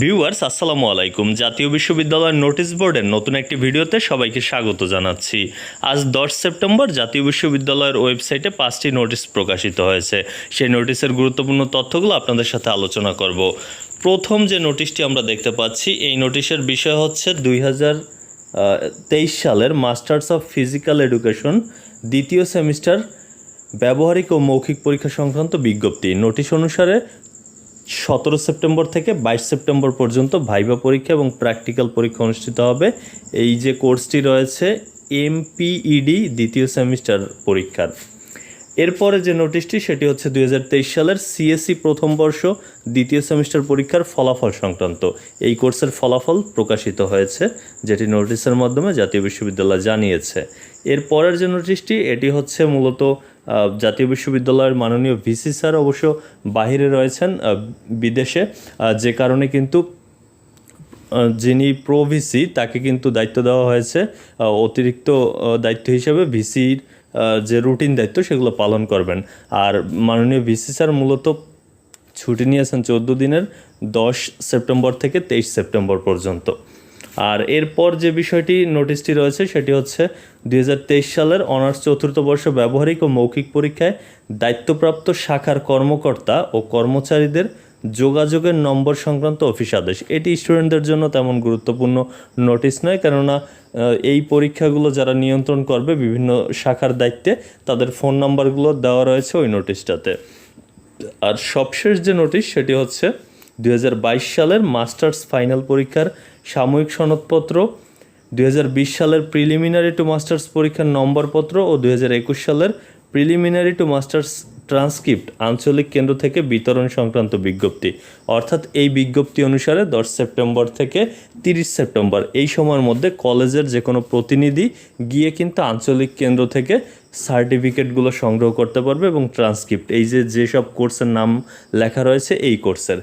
Viewers, আসসালামু আলাইকুম। জাতীয় বিশ্ববিদ্যালয়ের নোটিশ বোর্ডের নতুন একটি ভিডিওতে সবাইকে স্বাগত জানাচ্ছি। আজ দশ সেপ্টেম্বর জাতীয় বিশ্ববিদ্যালয়ের ওয়েবসাইটে পাঁচটি নোটিশ প্রকাশিত হয়েছে। সেই নোটিশের গুরুত্বপূর্ণ তথ্যগুলো আপনাদের সাথে আলোচনা করব। প্রথম যে নোটিশটি আমরা দেখতে পাচ্ছি, এই নোটিশের বিষয় হচ্ছে দুই তেইশ সালের মাস্টার্স অফ ফিজিক্যাল এডুকেশন দ্বিতীয় সেমিস্টার ব্যবহারিক ও মৌখিক পরীক্ষা সংক্রান্ত বিজ্ঞপ্তি। নোটিশ অনুসারে সতেরো সেপ্টেম্বর থেকে বাইশ সেপ্টেম্বর পর্যন্ত ভাইবা পরীক্ষা এবং প্র্যাকটিক্যাল পরীক্ষা অনুষ্ঠিত হবে। এই যে কোর্সটি রয়েছে, এমপিইডি, দ্বিতীয় সেমিস্টার পরীক্ষার। এরপরে যে নোটিশটি, সেটি হচ্ছে দুই হাজার তেইশ সালের সিএসসি প্রথম বর্ষ দ্বিতীয় সেমিস্টার পরীক্ষার ফলাফল সংক্রান্ত। এই কোর্সের ফলাফল প্রকাশিত হয়েছে, যেটি নোটিশের মাধ্যমে জাতীয় বিশ্ববিদ্যালয় জানিয়েছে। এরপরের যে নোটিশটি, এটি হচ্ছে মূলত জাতীয় বিশ্ববিদ্যালয়ের মাননীয় ভিসি স্যার অবশ্য বাহিরে রয়েছেন বিদেশে যে কারণে কিন্তু যিনি প্রো ভিসি, তাকে কিন্তু দায়িত্ব দেওয়া হয়েছে অতিরিক্ত দায়িত্ব হিসেবে ভিসির যে রুটিন দায়িত্ব সেগুলো পালন করবেন। আর মাননীয় ভিসি স্যার মূলত ছুটি নিয়েছেন চোদ্দ দিনের, দশ সেপ্টেম্বর থেকে তেইশ সেপ্টেম্বর পর্যন্ত। আর এরপর যে বিষয়টি নোটিশটি রয়েছে, সেটি হচ্ছে দুই হাজার তেইশ সালের অনার্স চতুর্থ বর্ষ ব্যবহারিক ও মৌখিক পরীক্ষায় দায়িত্বপ্রাপ্ত শাখার কর্মকর্তা ও কর্মচারীদের যোগাযোগের নম্বর সংক্রান্ত অফিস আদেশ। এটি স্টুডেন্টদের জন্য তেমন গুরুত্বপূর্ণ নোটিশ নয়, কেননা এই পরীক্ষাগুলো যারা নিয়ন্ত্রণ করবে বিভিন্ন শাখার দায়িত্বে, তাদের ফোন নাম্বারগুলো দেওয়া রয়েছে ওই নোটিশটাতে আর সবশেষ যে নোটিশ সেটি হচ্ছে দুই হাজার বাইশ সালের মাস্টার্স ফাইনাল পরীক্ষার সাময়িক সনদপত্র, দুই হাজার বিশ সালের প্রিলিমিনারি টু মাস্টার্স পরীক্ষার নম্বরপত্র ও দুই হাজার একুশ সালের প্রিলিমিনারি টু মাস্টার্স ট্রান্সক্রিপ্ট আঞ্চলিক কেন্দ্র থেকে বিতরণ সংক্রান্ত বিজ্ঞপ্তি। অর্থাৎ এই বিজ্ঞপ্তি অনুসারে দশ সেপ্টেম্বর থেকে তিরিশ সেপ্টেম্বর, এই সময়ের মধ্যে কলেজের যে কোনো প্রতিনিধি গিয়ে কিন্তু আঞ্চলিক কেন্দ্র থেকে সার্টিফিকেটগুলো সংগ্রহ করতে পারবে এবং ট্রান্সক্রিপ্ট, এই যে যেসব কোর্সের নাম লেখা রয়েছে এই কোর্সের।